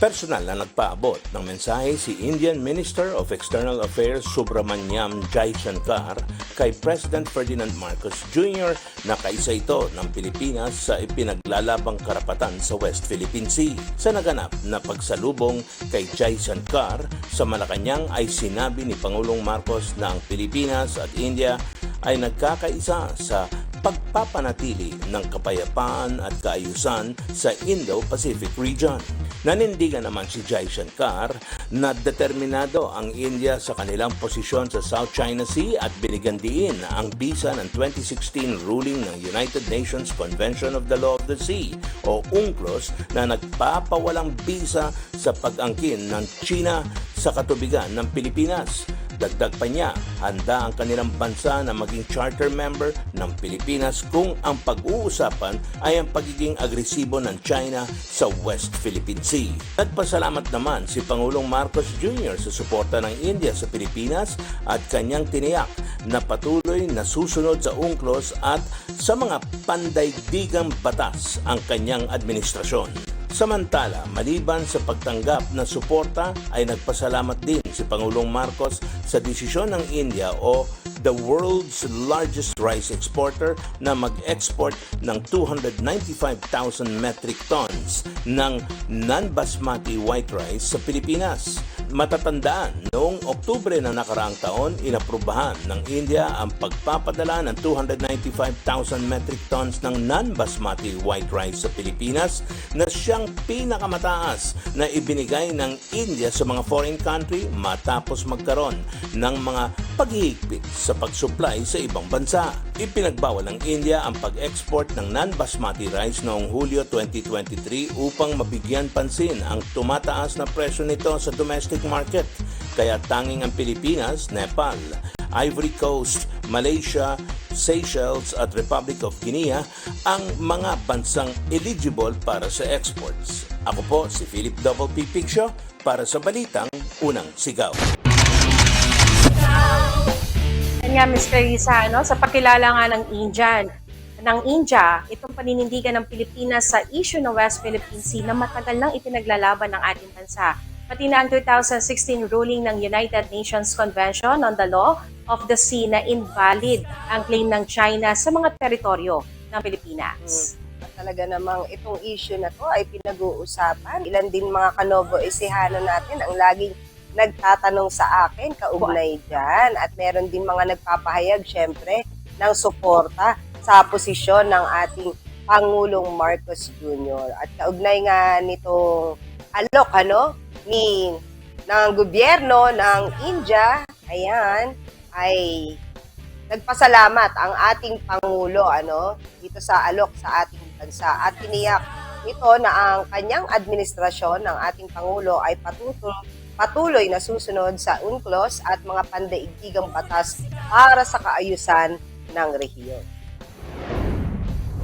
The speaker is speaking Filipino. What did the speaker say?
Personal na nagpaabot ng mensahe si Indian Minister of External Affairs Subramanyam Jaishankar kay President Ferdinand Marcos Jr. na kaisa ito ng Pilipinas sa ipinaglalabang karapatan sa West Philippine Sea. Sa naganap na pagsalubong kay Jaishankar sa Malacanang ay sinabi ni Pangulong Marcos na ang Pilipinas at India ay nagkakaisa sa pagpapanatili ng kapayapaan at kaayusan sa Indo-Pacific region. Nanindigan naman si Jai Shankar na determinado ang India sa kanilang posisyon sa South China Sea at binigyan diin ang bisa ng 2016 ruling ng United Nations Convention of the Law of the Sea o UNCLOS na nagpapawalang bisa sa pag-angkin ng China sa katubigan ng Pilipinas. Dagdag pa niya, handa ang kanilang bansa na maging charter member ng Pilipinas kung ang pag-uusapan ay ang pagiging agresibo ng China sa West Philippine Sea. Nagpasalamat naman si Pangulong Marcos Jr. sa suporta ng India sa Pilipinas at kanyang tiniyak na patuloy na susunod sa UNCLOS at sa mga pandaigdigang batas ang kanyang administrasyon. Samantala, maliban sa pagtanggap ng suporta ay nagpasalamat din si Pangulong Marcos sa desisyon ng India o the world's largest rice exporter na mag-export ng 295,000 metric tons ng non-basmati white rice sa Pilipinas. Matatandaan, noong Oktubre na nakaraang taon, inaprubahan ng India ang pagpapadala ng 295,000 metric tons ng non-basmati white rice sa Pilipinas na siyang pinakamataas na ibinigay ng India sa mga foreign country matapos magkaroon ng mga paghihigpit sa pag-supply sa ibang bansa. Ipinagbawal ng India ang pag-export ng non-basmati rice noong Hulyo 2023 upang mabigyan pansin ang tumataas na presyo nito sa domestic market. Kaya tanging ang Pilipinas, Nepal, Ivory Coast, Malaysia, Seychelles at Republic of Guinea ang mga bansang eligible para sa exports. Ako po si Philip Double P. Picture para sa Balitang Unang Sigaw. Nga, Ms. Clarissa, ano, sa pakilala nga ng Indian, ng India, itong paninindigan ng Pilipinas sa issue ng West Philippine Sea na matagal nang ipinaglalaban ng ating bansa. Pati na ang 2016 ruling ng United Nations Convention on the Law of the Sea na invalid ang claim ng China sa mga teritoryo ng Pilipinas. At talaga namang itong issue na to ay pinag-uusapan. Ilan din mga kanobo isihano natin ang laging nagtatanong sa akin kaugnay dyan. At meron din mga nagpapahayag, syempre, ng suporta sa posisyon ng ating Pangulong Marcos Jr. At kaugnay nga nitong alok, ano, ni ng gobyerno ng India, ayan, ay nagpasalamat ang ating Pangulo ano, dito sa alok sa ating bansa at tiniyak nito na ang kanyang administrasyon ng ating Pangulo ay patutuloy, patuloy na susunod sa UNCLOS at mga pandaigdigang batas para sa kaayusan ng rehiyon.